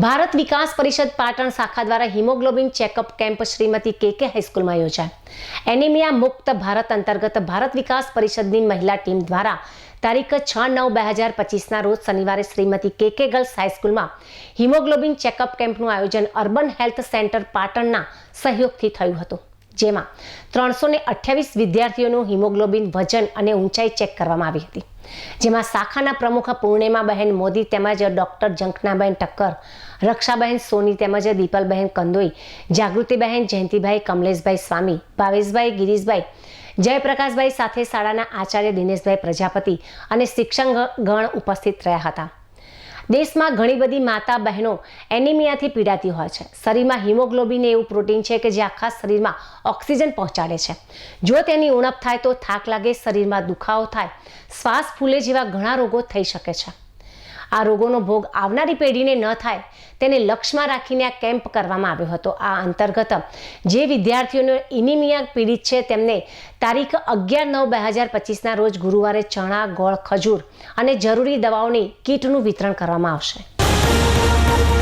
ભારત વિકાસ પરિષદ પાટણ શાખા દ્વારા હિમોગ્લોબિન ચેકઅપ કેમ્પ શ્રીમતી કે કે હાઈસ્કૂલમાં યોજાય. એનિમિયા મુક્ત ભારત અંતર્ગત ભારત વિકાસ પરિષદની મહિલા ટીમ દ્વારા તારીખ છ નવ બે હજાર પચીસના રોજ શનિવારે શ્રીમતી કે કે ગર્લ્સ હાઈસ્કૂલમાં હિમોગ્લોબિન ચેકઅપ કેમ્પનું આયોજન અર્બન હેલ્થ સેન્ટર પાટણના સહયોગથી થયું હતું, જેમાં ત્રણસો ને અઠ્યાવીસ વિદ્યાર્થીઓનું હિમોગ્લોબિન વજન અને ઊંચાઈ ચેક કરવામાં આવી હતી. જેમાં શાખાના પ્રમુખ પૂર્ણિમાબહેન મોદી તેમજ ડોક્ટર જંકનાબહેન ટક્કર, રક્ષાબહેન સોની તેમજ દીપલબહેન કંદોઈ, જાગૃતિબહેન જયંતિભાઈ, કમલેશભાઈ સ્વામી, ભાવેશભાઈ ગિરીશભાઈ, જયપ્રકાશભાઈ સાથે શાળાના આચાર્ય દિનેશભાઈ પ્રજાપતિ અને શિક્ષણ ગણ ઉપસ્થિત રહ્યા હતા. દેશમાં ઘણી બધી માતા બહેનો એનિમિયાથી પીડાતી હોય છે. શરીરમાં હિમોગ્લોબિન એવું પ્રોટીન છે કે જે આખા શરીરમાં ઓક્સિજન પહોંચાડે છે. જો તેની ઉણપ થાય તો થાક લાગે, શરીરમાં દુખાવો થાય, શ્વાસ ફૂલે જેવા ઘણા રોગો થઈ શકે છે. આ રોગોનો ભોગ આવનારી પેઢીને ન થાય તેને લક્ષ્યમાં રાખીને આ કેમ્પ કરવામાં આવ્યો હતો. આ અંતર્ગત જે વિદ્યાર્થીઓને ઇનિમિયા પીડિત છે તેમને તારીખ અગિયાર નવ બે હજાર પચીસના રોજ ગુરુવારે ચણા, ગોળ, ખજૂર અને જરૂરી દવાઓની કીટનું વિતરણ કરવામાં આવશે.